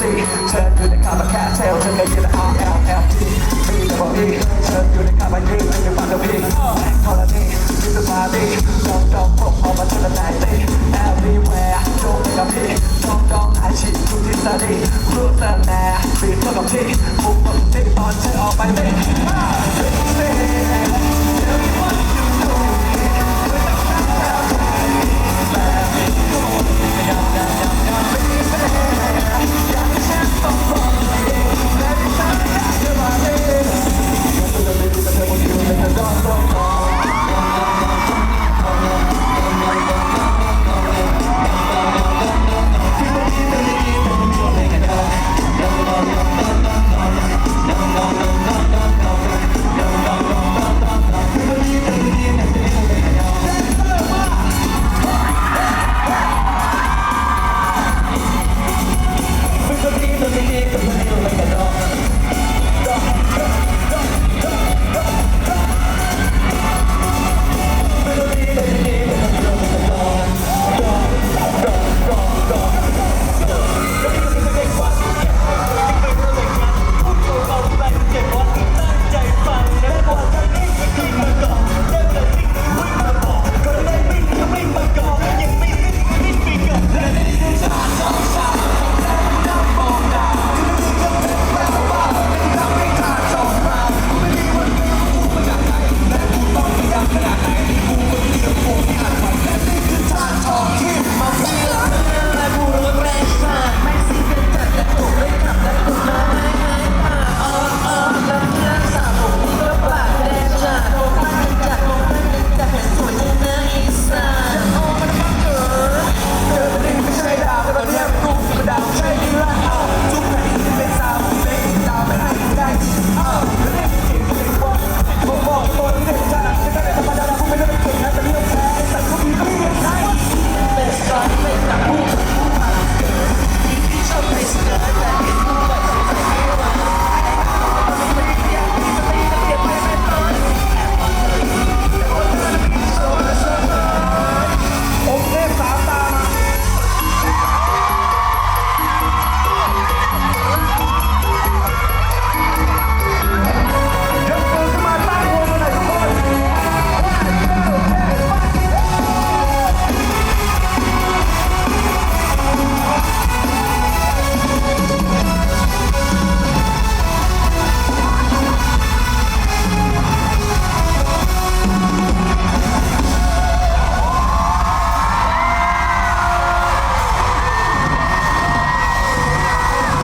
ซีเชิญอยู่ในคาบาแค่เทลเธอเคยยิน R L L T มีแต่บอกดีเชิญอยู่ในคาบายีไม่ได้ฟังกับพี่แข่งธรณีมิสปาร์ตี้จองจองพวกออกมาทุนละนายตี everywhere โจมไปกับพี่จองจองอายฉีดทุกทฤษฎีรู้แต่แน่บีเท่ากับที่คุกบที่ตอนเธอออกไปไม่